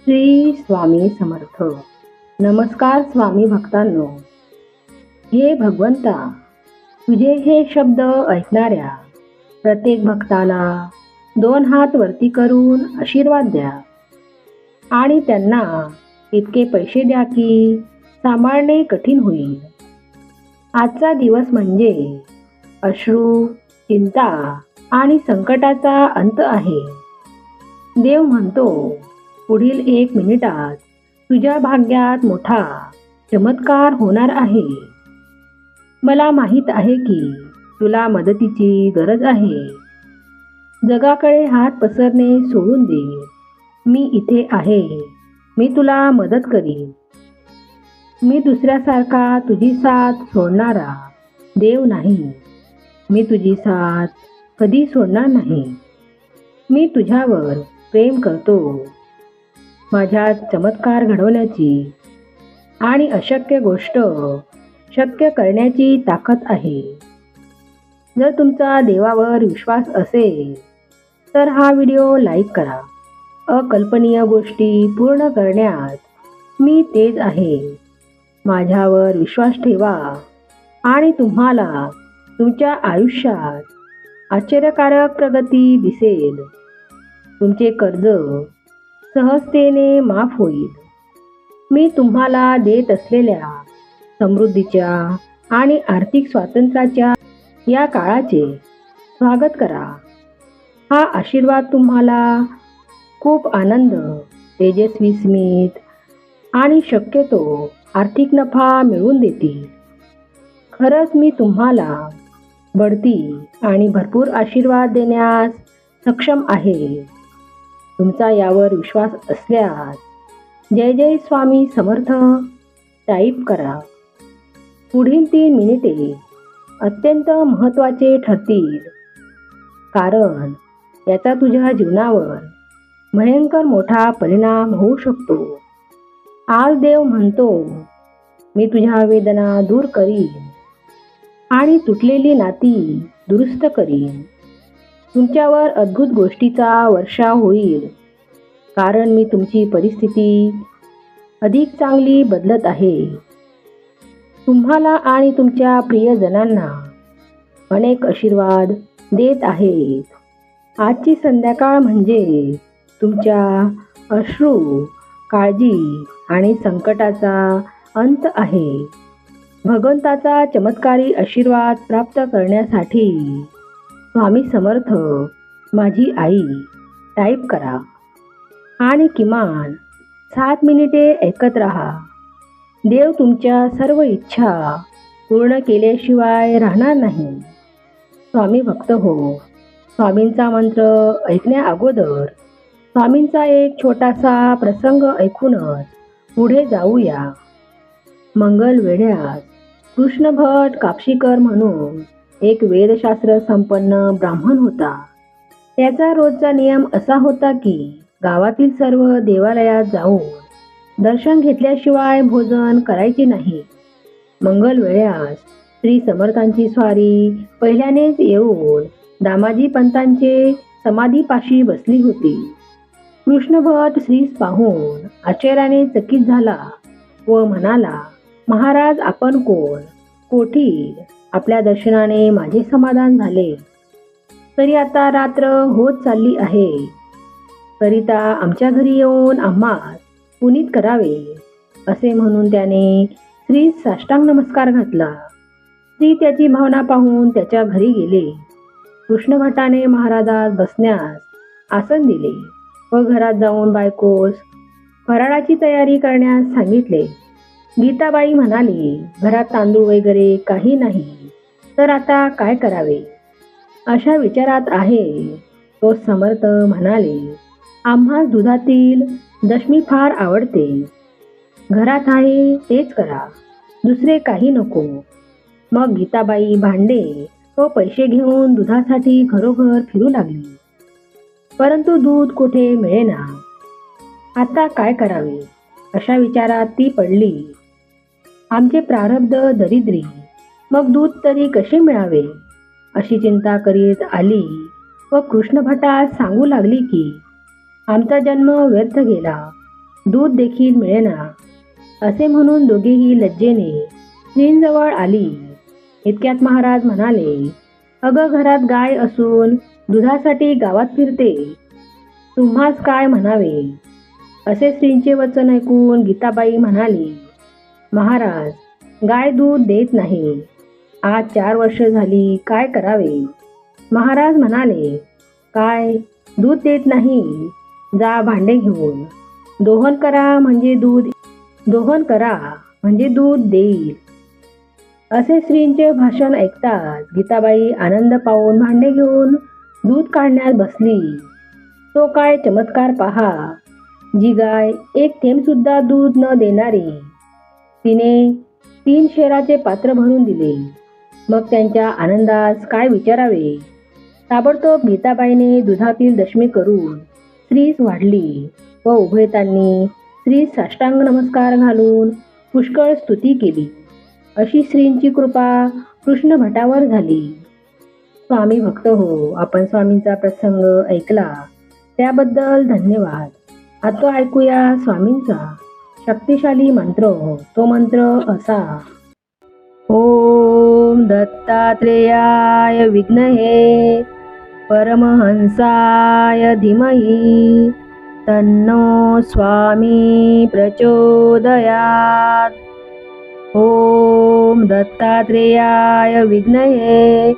श्री स्वामी समर्थ. नमस्कार स्वामी भक्तांनो. हे भगवंता तुझे हे शब्द ऐकणाऱ्या प्रत्येक भक्ताला दोन हात वरती करून आशीर्वाद द्या. आणि त्यांना इतके पैसे द्या की सांभाळणे कठीण होईल. आजचा दिवस म्हणजे अश्रू चिंता आणि संकटाचा अंत आहे. देव म्हणतो पुढील एक मिनिटात तुझ्या भाग्यात मोठा चमत्कार होणार आहे. मला माहीत आहे की तुला मदतीची गरज आहे. जगाकडे हात पसरणे सोडून दे. मी इथे आहे. मी तुला मदत करीन. मी दुसऱ्यासारखा तुझी साथ सोडणारा देव नाही. मी तुझी साथ कधी सोडणार नाही. मी तुझ्यावर प्रेम करतो. माझ्यात चमत्कार घडवण्याची आणि अशक्य गोष्ट शक्य करण्याची ताकद आहे. जर तुमचा देवावर विश्वास असेल तर हा व्हिडिओ लाईक करा. अकल्पनीय गोष्टी पूर्ण करण्यात मी तेज आहे. माझ्यावर विश्वास ठेवा आणि तुम्हाला तुमच्या आयुष्यात आश्चर्यकारक प्रगती दिसेल. तुमचे कर्ज सहजतेने माफ होईल. मी तुम्हाला देत असलेल्या समृद्धीच्या आणि आर्थिक स्वातंत्र्याच्या या काळाचे स्वागत करा. हा आशीर्वाद तुम्हाला खूप आनंद तेजस्वी स्मित आणि शक्यतो आर्थिक नफा मिळवून देतील. खरंच मी तुम्हाला बढती आणि भरपूर आशीर्वाद देण्यास सक्षम आहे. तुमचा यावर विश्वास असल्यास जय जय स्वामी समर्थ. टाईप करा. पुढील तीन मिनिटे अत्यंत महत्त्वाचे ठरतील. कारण याचा तुझ्या जीवनावर भयंकर मोठा परिणाम होऊ शकतो. आज देव म्हणतो मी तुझ्या वेदना दूर करीन आणि तुटलेली नाती दुरुस्त करीन. तुमच्यावर अद्भुत गोष्टीचा वर्षाव होईल. कारण मी तुमची परिस्थिती अधिक चांगली बदलत आहे. तुम्हाला आणि तुमच्या प्रियजनांना अनेक आशीर्वाद देत आहेत. आजची संध्याकाळ म्हणजे तुमच्या अश्रू काळजी आणि संकटाचा अंत आहे. भगवंताचा चमत्कारी आशीर्वाद प्राप्त करण्यासाठी स्वामी समर्थ माझी आई टाईप करा. आणि किमान सात मिनिटे ऐकत राहा. देव तुमच्या सर्व इच्छा पूर्ण केल्याशिवाय राहणार नाही. स्वामी भक्त हो. स्वामींचा मंत्र ऐकण्या अगोदर स्वामींचा एक छोटासा प्रसंग ऐकूनच पुढे जाऊया. मंगल वेढ्यात कृष्णभट कापशीकर म्हणून एक वेदशास्त्र संपन्न ब्राह्मण होता. त्याचा रोजचा नियम असा होता की गावातील सर्व देवालयात जाऊन दर्शन घेतल्याशिवाय भोजन करायचे नाही. मंगल वेळास श्री समर्थांची स्वारी पहिल्यानेच येऊन दामाजी पंतांचे समाधीपाशी बसली होती. कृष्णभट श्रीस पाहून आश्चर्याने चकित झाला व म्हणाला महाराज आपण कोण? कोठी आपल्या दर्शनाने माझे समाधान झाले. तरी आता रात्र होत चालली आहे. करिता आमच्या घरी येऊन आम्हा पुनीत करावे असे म्हणून त्याने श्री साष्टांग नमस्कार घातला. स्त्री त्याची भावना पाहून त्याच्या घरी गेले. कृष्णभटाने महाराजास बसण्यास आसन दिले व घरात जाऊन बायकोस फराळाची तयारी करण्यास सांगितले. गीताबाई म्हणाली घरात तांदूळ वगैरे काही नाही तर आता काय करावे? अशा विचारात आहे तो समर्थ म्हणाले आम्हा दुधातील दशमी फार आवडते. घरात आहे तेच करा दुसरे काही नको. मग गीताबाई भांडे व पैसे घेऊन दुधासाठी घरोघर फिरू लागली. परंतु दूध कुठे मिळेना? आता काय करावे? अशा विचारात ती पडली. आमचे प्रारब्ध दरिद्री. मग दूध तरी कसे मिळावे? अशी चिंता करीत आली व कृष्णभटास सांगू लागली की आमचा जन्म व्यर्थ गेला. दूध देखील मिळेना. असे म्हणून दोघेही लज्जेने श्रींजवळ आली. इतक्यात महाराज म्हणाले अगं घरात गाय असून दुधासाठी गावात फिरते. तुम्हास काय म्हणावे? असे श्रींचे वचन ऐकून गीताबाई म्हणाली महाराज गाय दूध देत नाही. आज चार वर्ष झाली काय करावे? महाराज म्हणाले काय? दूध देत नाही. जा भांडे घेऊन. दोहन करा म्हणजे दूध दोहन करा म्हणजे दूध देईल. असे श्रींचे भाषण ऐकताच गीताबाई आनंद पाहून भांडे घेऊन दूध काढण्यात बसली. तो काय चमत्कार पहा. जी गाय एक थेंब सुद्धा दूध न देणारी तिने तीन शेराचे पात्र भरून दिले. मग त्यांच्या आनंदास काय विचारावे? ताबडतोब गीताबाईने दुधातील दशमी करून स्त्रीस वाढली व उभयतांनी स्त्री साष्टांग नमस्कार घालून पुष्कळ स्तुती केली. अशी श्रींची कृपा कृष्ण भटावर झाली. स्वामी भक्त हो आपण स्वामींचा प्रसंग ऐकला. त्याबद्दल धन्यवाद. आता ऐकूया स्वामींचा शक्तिशाली मंत्र तो मंत्र असा. ओम दत्तात्रेयाय विघ्नहे परमहंसाय धीमहि तन्नो स्वामी प्रचोदयात्. ओम दत्तात्रेयाय विघ्नहे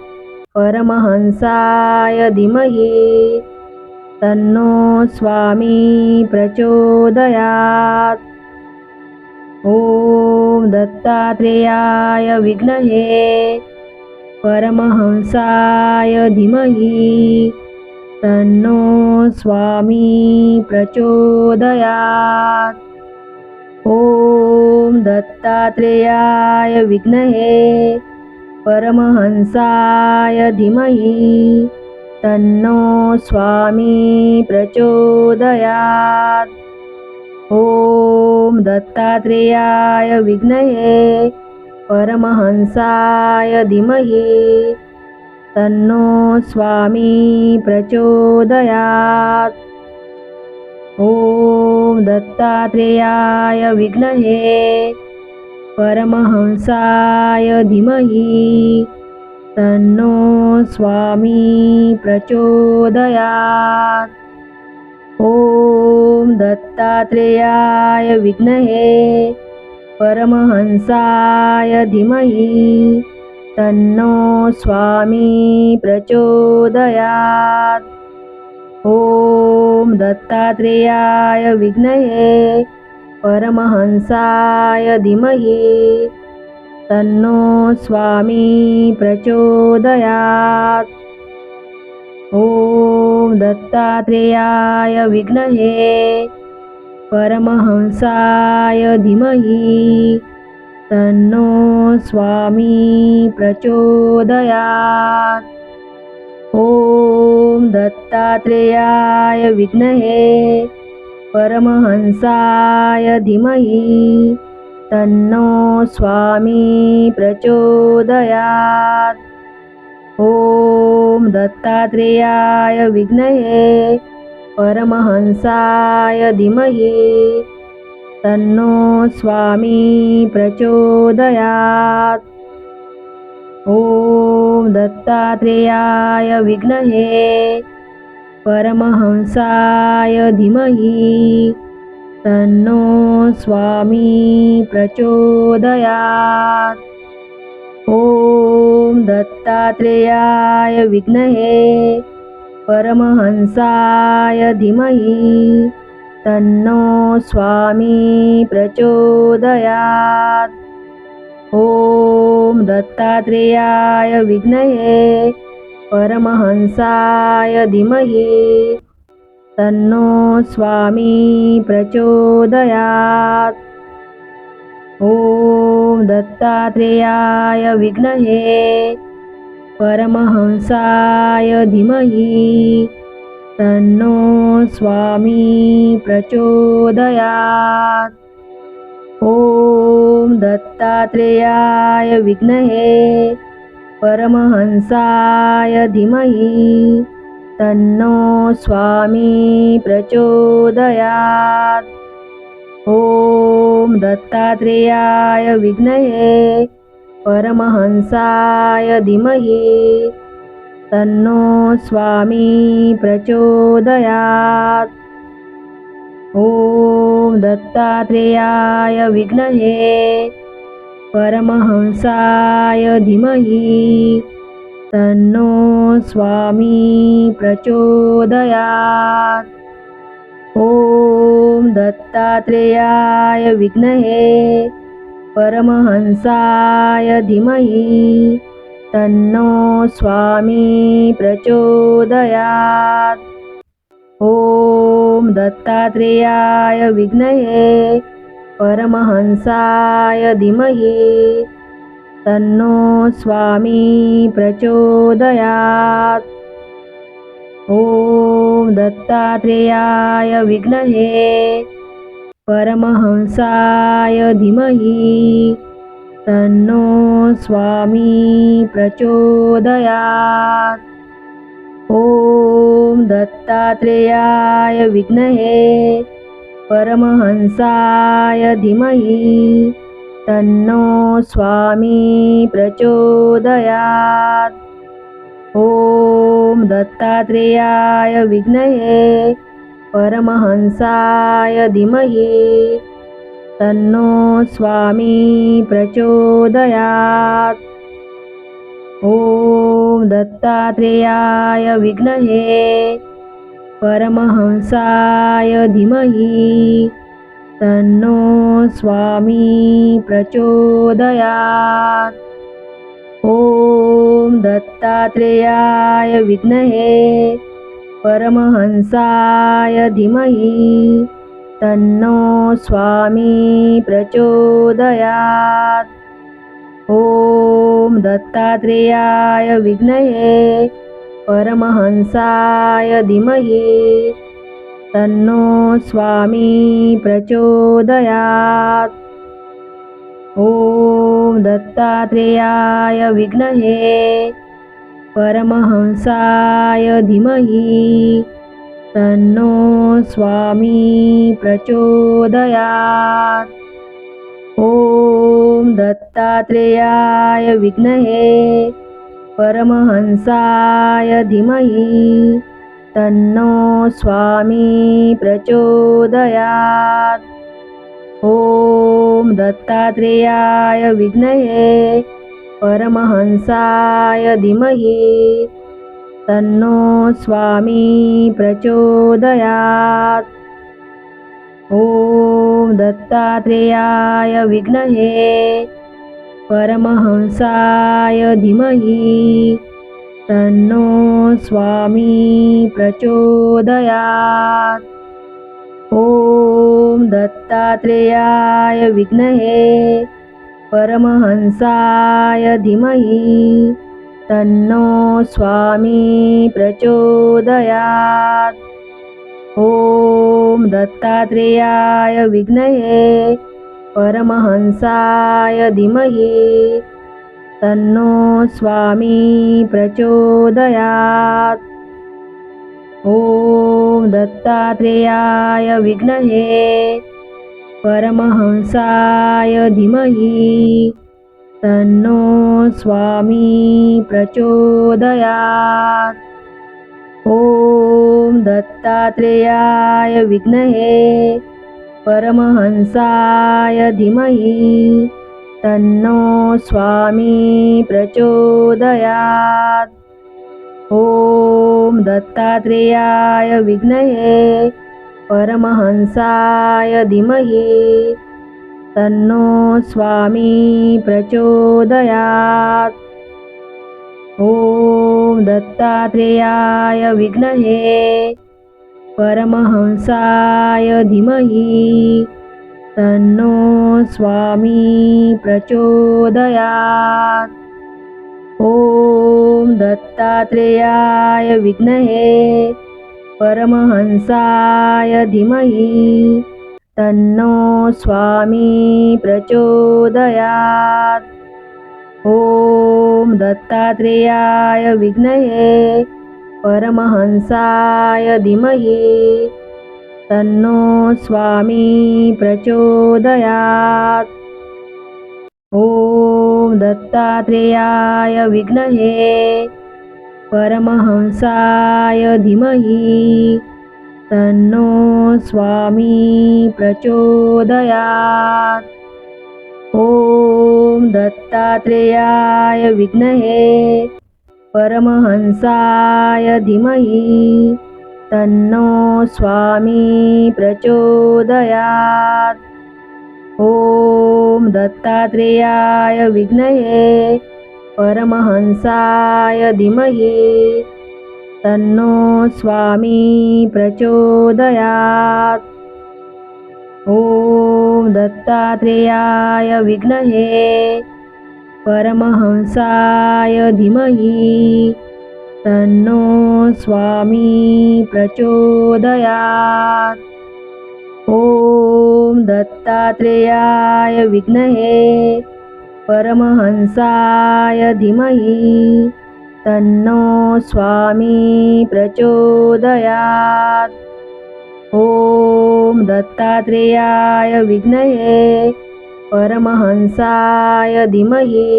परमहंसाय धीमहि तन्नो स्वामी प्रचोदयात्. ॐ दत्तात्रेयाय विघ्नहे परमहंसाय धीमहि तन्नो स्वामी प्रचोदयात्। ॐ दत्तात्रेयाय विघ्नहे परमहंसाय धीमहि तन्नो स्वामी प्रचोदयात्। ॐ दत्तात्रेयाय विघ्नहे परमहंसाय धीमहि। तन्नो स्वामी प्रचोदयात्। ॐ दत्तात्रेयाय विघ्नहे परमहंसाय धीमहि। तन्नो स्वामी प्रचोदयात्। ॐ दत्तात्रेयाय विघ्नहे परमहंसाय धीमहि तन्नो स्वामी प्रचोदयात्। ॐ दत्तात्रेयाय विघ्नहे परमहंसाय धीमहि तन्नो स्वामी प्रचोदयात् दत्तात्रेयाय विघ्नहे परमहंसाय धीमहि तन्नो स्वामी प्रचोदयात्। ॐ दत्तात्रेयाय विघ्नहे परमहंसाय धीमहि तन्नो स्वामी प्रचोदयात्। ॐ दत्तात्रेयाय विघ्नहे परमहंसाय धीमहि तन्नो स्वामी प्रचोदयात्। ॐ दत्तात्रेयाय विघ्नहे परमहंसाय धीमहि। तन्नो स्वामी प्रचोदयात्। ॐ दत्तात्रेयाय विघ्नहे परमहंसाय धीमहि तन्नो स्वामी प्रचोदयात्। ॐ दत्तात्रेयाय विघ्नहे परमहंसाय धीमहि तन्नो स्वामी प्रचोदयात्। ॐ दत्तात्रेयाय विघ्नहे परमहंसाय धीमहि तन्नो स्वामी प्रचोदयात्। ॐ दत्तात्रेयाय विघ्नहे परमहंसाय धीमहि तन्नो स्वामी प्रचोदयात्। ॐ दत्तात्रेयाय विघ्नहे परमहंसाय धीमहि। तन्नो स्वामी प्रचोदयात्। ॐ दत्तात्रेयाय विघ्नहे परमहंसाय धीमहि। तन्नो स्वामी प्रचोदयात्। ॐ दत्तात्रेयाय विघ्नहे परमहंसाय धीमहि तन्नो स्वामी प्रचोदयात्। ॐ दत्तात्रेयाय विघ्नहे परमहंसाय धीमहि तन्नो स्वामी प्रचोदयात्। ॐ दत्तात्रेयाय विघ्नहे परमहंसाय धीमहि तन्नो स्वामी प्रचोदयात्। ॐ दत्तात्रेयाय विघ्नहे परमहंसाय धीमहि तन्नो स्वामी प्रचोदयात्। ॐ दत्तात्रेयाय विघ्नहे परमहंसाय धीमहि। तन्नो स्वामी प्रचोदयात्। ॐ दत्तात्रेयाय विघ्नहे परमहंसाय धीमहि। तन्नो स्वामी प्रचोदयात्। ॐ ॐ दत्तात्रेयाय विघ्नहे परमहंसाय धीमहि तन्नो स्वामी प्रचोदयात्। ॐ दत्तात्रेयाय विघ्नहे परमहंसाय धीमहि तन्नो स्वामी प्रचोदयात्। ॐ दत्तात्रेयाय विघ्नहे परमहंसाय धीमहि तन्नो स्वामी प्रचोदयात्। ॐ दत्तात्रेयाय विघ्नहे परमहंसाय धीमहि तन्नो स्वामी प्रचोदयात्। ॐ दत्तात्रेयाय विघ्नहे परमहंसाय धीमहि। तन्नो स्वामी प्रचोदयात्। ॐ दत्तात्रेयाय विघ्नहे परमहंसाय धीमहि। तन्नो स्वामी प्रचोदयात्। ॐ दत्तात्रेयाय विघ्नहे परमहंसाय धीमहि तन्नो स्वामी प्रचोदयात्। ॐ दत्तात्रेयाय विघ्नहे परमहंसाय धीमहि तन्नो स्वामी प्रचोदयात्। ॐ दत्तात्रेयाय विघ्नहे परमहंसाय धीमहि तन्नो स्वामी प्रचोदयात्। ॐ दत्तात्रेयाय विघ्नहे परमहंसाय धीमहि तन्नो स्वामी प्रचोदयात्। ॐ दत्तात्रेयाय विघ्नहे परमहंसाय धीमहि। तन्नो स्वामी प्रचोदयात्। ॐ दत्तात्रेयाय विघ्नहे परमहंसाय धीमहि। तन्नो स्वामी प्रचोदयात्। ॐ दत्तात्रेयाय विघ्नहे परमहंसाय धीमहि तन्नो स्वामी प्रचोदयात्। ॐ दत्तात्रेयाय विघ्नहे परमहंसाय धीमहि तन्नो स्वामी प्रचोदयात्। ॐ दत्तात्रेयाय विघ्नहे परमहंसाय धीमहि तन्नो स्वामी प्रचोदयात्। ॐ दत्तात्रेयाय विघ्नहे परमहंसाय धीमहि तन्नो स्वामी प्रचोदयात्। ॐ दत्तात्रेयाय विघ्नहे परमहंसाय धीमहि तन्नो स्वामी प्रचोदयात्। ॐ दत्तात्रेयाय विघ्नहे परमहंसाय धीमहि तन्नो स्वामी प्रचोदयात्। ॐ दत्तात्रेयाय विघ्नहे परमहंसाय धीमहि तन्नो स्वामी प्रचोदयात्। ॐ दत्तात्रेयाय विघ्नहे परमहंसाय धीमहि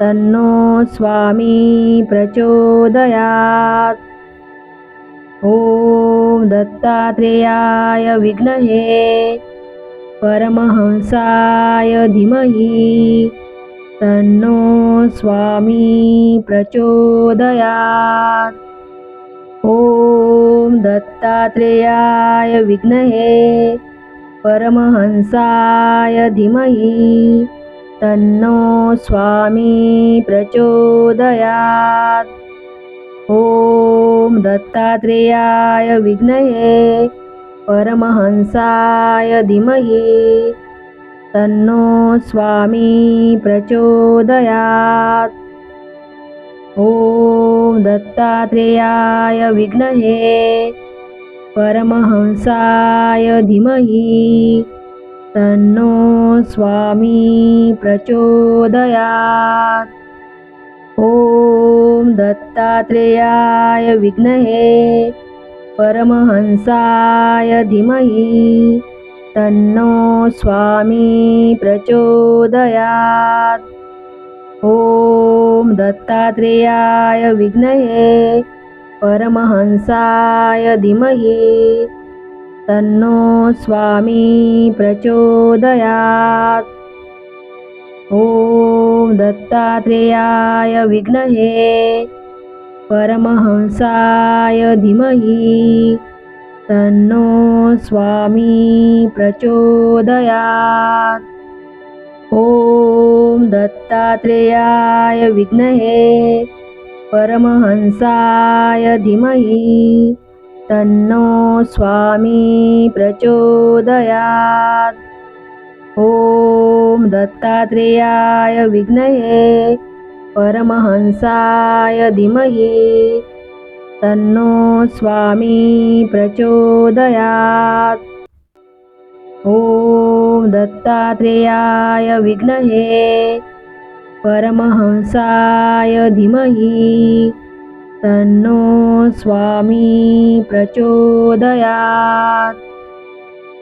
तन्नो स्वामी प्रचोदयात् ॐ दत्तात्रेयाय विघ्नहे परमहंसाय धीमहि तन्नो स्वामी प्रचोदयात्। ॐ दत्तात्रेयाय विघ्नहे परमहंसाय धीमहि तन्नो स्वामी प्रचोदयात्। ॐ दत्तात्रेयाय विघ्नहे परमहंसाय धीमहि तन्नो स्वामी प्रचोदयात्। ॐ दत्तात्रेयाय विघ्नहे परमहंसाय धीमहि। तन्नो स्वामी प्रचोदयात्। ॐ दत्तात्रेयाय विघ्नहे परमहंसाय धीमहि तन्नो स्वामी प्रचोदयात्। ॐ दत्तात्रेयाय विघ्नहे परमहंसाय धीमहि तन्नो स्वामी प्रचोदयात्। ॐ दत्तात्रेयाय विघ्नहे परमहंसाय धीमहि तन्नो स्वामी प्रचोदयात्। ॐ दत्तात्रेयाय विघ्नहे परमहंसाय धीमहि तन्नो स्वामी प्रचोदयात्। ॐ दत्तात्रेयाय विघ्नहे परमहंसाय धीमहि तन्नो स्वामी प्रचोदयात्। ॐ दत्तात्रेयाय विघ्नहे परमहंसाय धीमहि। तन्नो स्वामी प्रचोदयात्।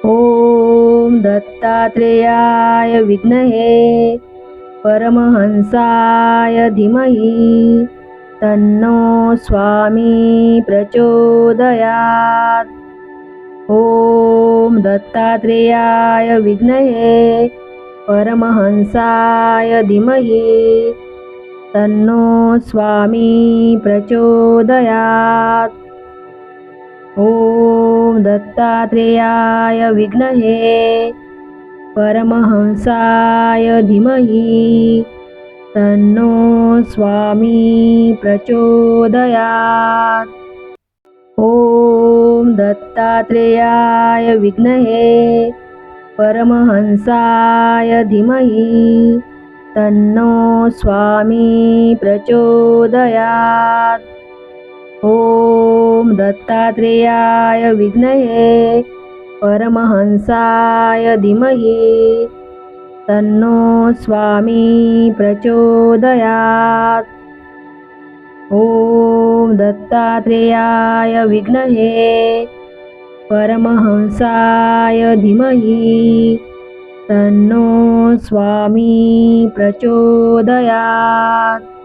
ॐ दत्तात्रेयाय विघ्नहे परमहंसाय धीमहि तन्नो स्वामी प्रचोदयात्। ॐ दत्तात्रेयाय विघ्नहे परमहंसाय धीमहि तन्नो स्वामी प्रचोदयात्। ॐ दत्तात्रेयाय विघ्नहे परमहंसाय धीमहि तन्नो स्वामी प्रचोदयात्। ॐ दत्तात्रेयाय विघ्नहे परमहंसाय धीमहि तन्नो स्वामी प्रचोदयात्। ॐ दत्तात्रेयाय विघ्नहे परमहंसाय धीमहि। तन्नो स्वामी प्रचोदयात्। ॐ दत्तात्रेयाय विघ्नहे परमहंसाय धीमहि। तन्नो स्वामी प्रचोदयात्।